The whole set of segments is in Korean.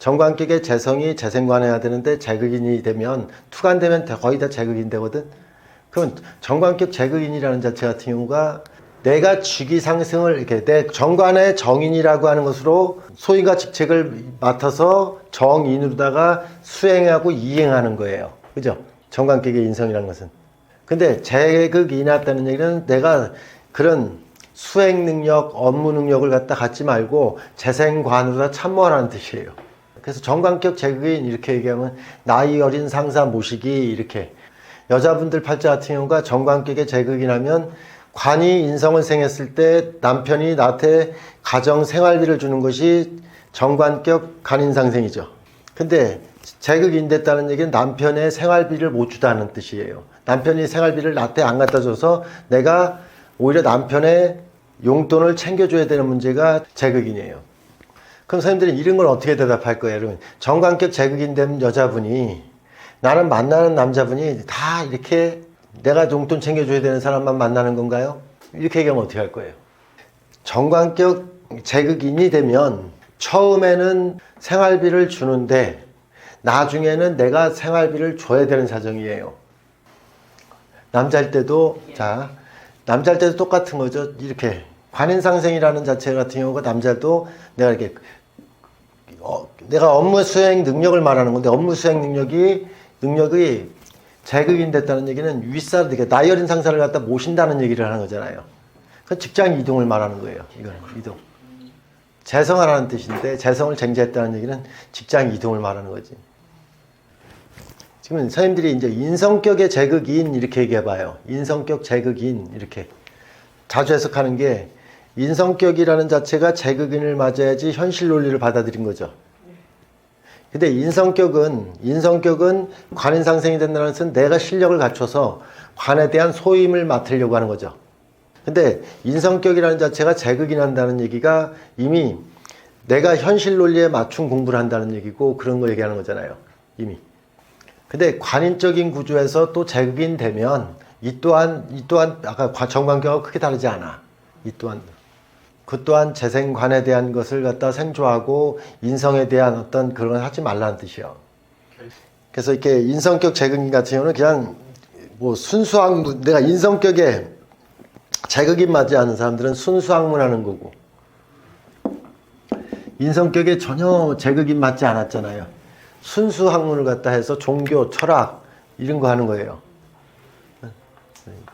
정관격의 재성이 재생관해야 되는데 재극인이 되면 투간되면 다- 거의 다 재극인 되거든. 그럼 정관격 재극인이라는 자체 같은 경우가 내가 직위 상승을 이렇게 내 정관의 정인이라고 하는 것으로 소위가 직책을 맡아서 정인으로다가 수행하고 이행하는 거예요. 그죠? 정관격의 인성이라는 것은. 근데 재극이 났다는 얘기는 내가 그런 수행 능력, 업무 능력을 갖다 갖지 말고 재생관으로 다 참모하라는 뜻이에요. 그래서 정관격 재극인 이렇게 얘기하면 나이 어린 상사 모시기 이렇게 여자분들 팔자 같은 경우가 정관격의 재극이라면 관이 인성을 생했을 때 남편이 나한테 가정 생활비를 주는 것이 정관격 간인상생이죠. 근데 재극인 됐다는 얘기는 남편의 생활비를 못 주다는 뜻이에요. 남편이 생활비를 나한테 안 갖다 줘서 내가 오히려 남편의 용돈을 챙겨줘야 되는 문제가 재극인이에요. 그럼 선생님들이 이런 걸 어떻게 대답할 거예요? 여러분, 정관격 재극인 된 여자분이 나는 만나는 남자분이 다 이렇게 내가 용돈 챙겨줘야 되는 사람만 만나는 건가요? 이렇게 얘기하면 어떻게 할 거예요? 정관격 재극인이 되면 처음에는 생활비를 주는데 나중에는 내가 생활비를 줘야 되는 사정이에요. 남자일 때도 자 남자일 때도 똑같은 거죠. 이렇게 관인상생이라는 자체 같은 경우가 남자도 내가 이렇게 어, 내가 업무 수행 능력을 말하는 건데 업무 수행 능력이 능력이 재극인 됐다는 얘기는 윗사람 나이 어린 상사를 갖다 모신다는 얘기를 하는 거잖아요. 그 직장 이동을 말하는 거예요. 이거는 이동. 재성하라는 뜻인데 재성을 쟁제했다는 얘기는 직장 이동을 말하는 거지. 지금 선생님들이 이제 인성격의 재극인 이렇게 얘기해봐요. 인성격 재극인 이렇게 자주 해석하는 게 인성격이라는 자체가 재극인을 맞아야지 현실 논리를 받아들인 거죠. 근데 인성격은 인성격은 관인상생이 된다는 것은 내가 실력을 갖춰서 관에 대한 소임을 맡으려고 하는 거죠. 근데 인성격이라는 자체가 재극인한다는 얘기가 이미 내가 현실 논리에 맞춘 공부를 한다는 얘기고 그런 거 얘기하는 거잖아요. 이미. 근데 관인적인 구조에서 또 재극인 되면 이 또한 이 또한 아까 과- 정관경하고 크게 다르지 않아. 이 또한 그 또한 재생관에 대한 것을 갖다 생조하고 인성에 대한 어떤 그런 걸 하지 말라는 뜻이요. 그래서 이렇게 인성격 재극인 같은 경우는 그냥 뭐 순수학 내가 인성격에 재극인 맞지 않은 사람들은 순수학문하는 거고 인성격에 전혀 재극인 맞지 않았잖아요. 순수 학문을 갖다 해서 종교, 철학 이런 거 하는 거예요.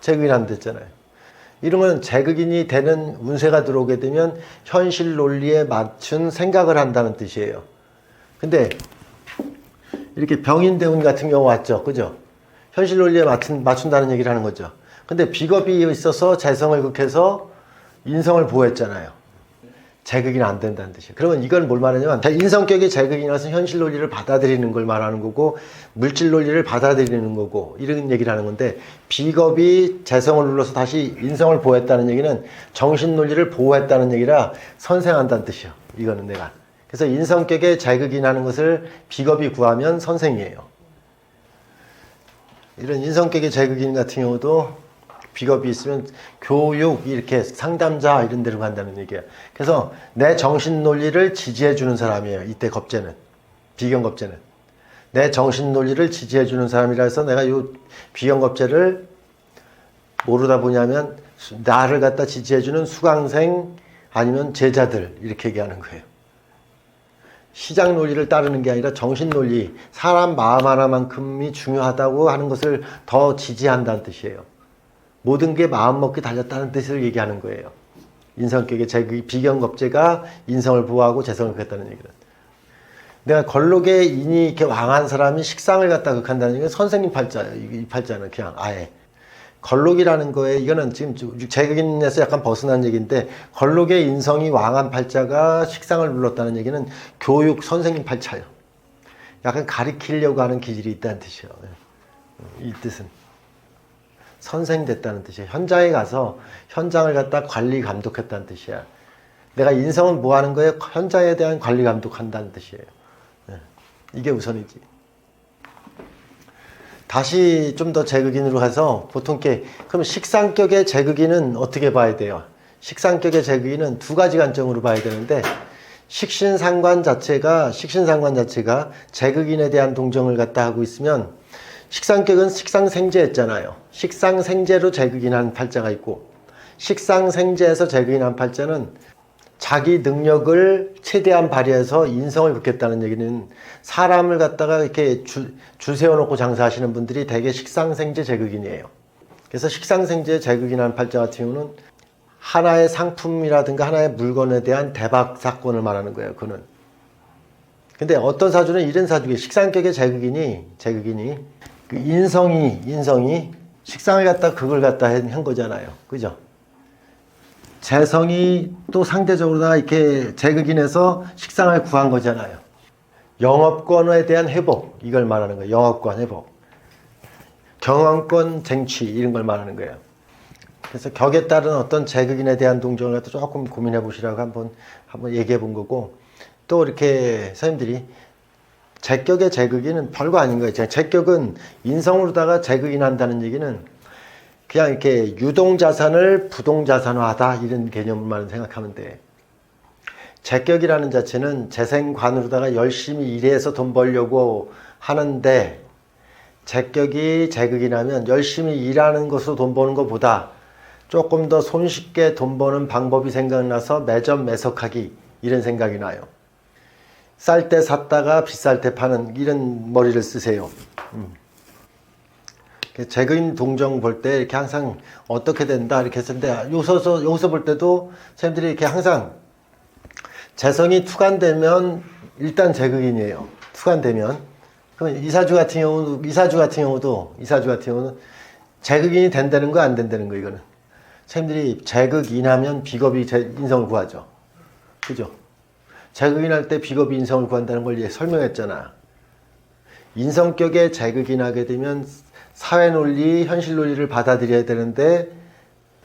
재극인하면 됐잖아요. 이런 건 재극인이 되는 운세가 들어오게 되면 현실 논리에 맞춘 생각을 한다는 뜻이에요. 근데 이렇게 병인대운 같은 경우 왔죠. 그죠? 현실 논리에 맞춘, 맞춘다는 얘기를 하는 거죠. 근데 비겁이 있어서 재성을 극해서 인성을 보호했잖아요. 재극이 안 된다는 뜻이에요. 그러면 이건 뭘 말하냐면 인성격이 재극이라서 현실 논리를 받아들이는 걸 말하는 거고 물질 논리를 받아들이는 거고 이런 얘기를 하는 건데 비겁이 재성을 눌러서 다시 인성을 보호했다는 얘기는 정신 논리를 보호했다는 얘기라 선생한다는 뜻이에요. 이거는 내가. 그래서 인성격의 재극이라는 것을 비겁이 구하면 선생이에요. 이런 인성격의 재극인 같은 경우도 비겁이 있으면 교육 이렇게 상담자 이런 데로 간다는 얘기야. 그래서 내 정신 논리를 지지해 주는 사람이에요. 이때 겁제는 비경 겁제는 내 정신 논리를 지지해 주는 사람이라 해서 내가 이 비경 겁제를 모르다 보냐면 수- 나를 갖다 지지해 주는 수강생 아니면 제자들 이렇게 얘기하는 거예요. 시장 논리를 따르는 게 아니라 정신 논리, 사람 마음 하나만큼이 중요하다고 하는 것을 더 지지한다는 뜻이에요. 모든 게 마음 먹기 달렸다는 뜻을 얘기하는 거예요. 인성격의 제 비경겁제가 인성을 보호하고 재성을 극했다는 얘기는. 내가 걸록의 인이 이렇게 왕한 사람이 식상을 갖다 극한다는 얘기는 선생님 팔자예요. 이이 팔자는 그냥 아예. 걸록이라는 거에 이거는 지금 제극인에서 약간 벗어난 얘기인데 걸록의 인성이 왕한 팔자가 식상을 눌렀다는 얘기는 교육 선생님 팔자예요. 약간 가리키려고 하는 기질이 있다는 뜻이에요. 이 뜻은. 선생 됐다는 뜻이에요. 현장에 가서 현장을 갖다 관리 감독했다는 뜻이야. 내가 인성은 뭐 하는 거에 현장에 대한 관리 감독한다는 뜻이에요. 네. 이게 우선이지. 다시 좀더 재극인으로 가서 보통 게 그럼 식상격의 재극인은 어떻게 봐야 돼요? 식상격의 재극인은 두 가지 관점으로 봐야 되는데 식신상관 자체가 식신상관 자체가 제극인에 대한 동정을 갖다 하고 있으면 식상격은 식상생제했잖아요. 식상생제로 제극인한 팔자가 있고 식상생제에서 제극인한 팔자는 자기 능력을 최대한 발휘해서 인성을 긋겠다는 얘기는 사람을 갖다가 이렇게 줄, 줄 세워놓고 장사하시는 분들이 대개 식상생제 제극인이에요. 그래서 식상생제 제극인한 팔자 같은 경우는 하나의 상품이라든가 하나의 물건에 대한 대박 사건을 말하는 거예요. 그는. 근데 어떤 사주는 이런 사주에 식상격의 제극인이 제극인이 그 인성이 인성이 식상을 갖다 극을 갖다 한, 한 거잖아요. 그죠? 재성이 또 상대적으로다가 이렇게 제극인에서 식상을 구한 거잖아요. 영업권에 대한 회복 이걸 말하는 거예요. 영업권 회복. 경영권 쟁취 이런 걸 말하는 거예요. 그래서 격에 따른 어떤 제극인에 대한 동정을 갖다 조금 고민해 보시라고 한번 한번 얘기해 본 거고 또 이렇게 선생님들이 제격의 제극인은 별거 아닌 거예요. 제격은 인성으로다가 제극인 한다는 얘기는 그냥 이렇게 유동자산을 부동자산화하다 이런 개념만 생각하면 돼. 제격이라는 자체는 재생관으로다가 열심히 일해서 돈 벌려고 하는데 제격이 제극이라면 열심히 일하는 것으로 돈 버는 것보다 조금 더 손쉽게 돈 버는 방법이 생각나서 매점 매석하기 이런 생각이 나요. 쌀 때 샀다가 비쌀 때 파는 이런 머리를 쓰세요. 음. 제거인 동정 볼 때 이렇게 항상 어떻게 된다 이렇게 했는데 여기서 여기서 볼 때도 선생님들이 이렇게 항상 재성이 투간되면 일단 제극인이에요. 투간되면 그럼 이사주 같은 경우도 이사주 같은 경우도 이사주 같은 경우는 제극인이 된다는 거 안 된다는 거 이거는 선생님들이 제극인하면 비겁이 제 인성을 구하죠. 그죠? 제극인할 때 비겁이 인성을 구한다는 걸 설명했잖아. 인성격에 제극인하게 되면 사회 논리, 현실 논리를 받아들여야 되는데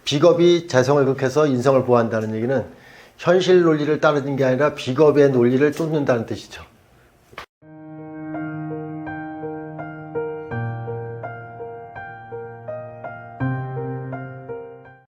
비겁이 재성을 극해서 인성을 보호한다는 얘기는 현실 논리를 따르는 게 아니라 비겁의 논리를 쫓는다는 뜻이죠.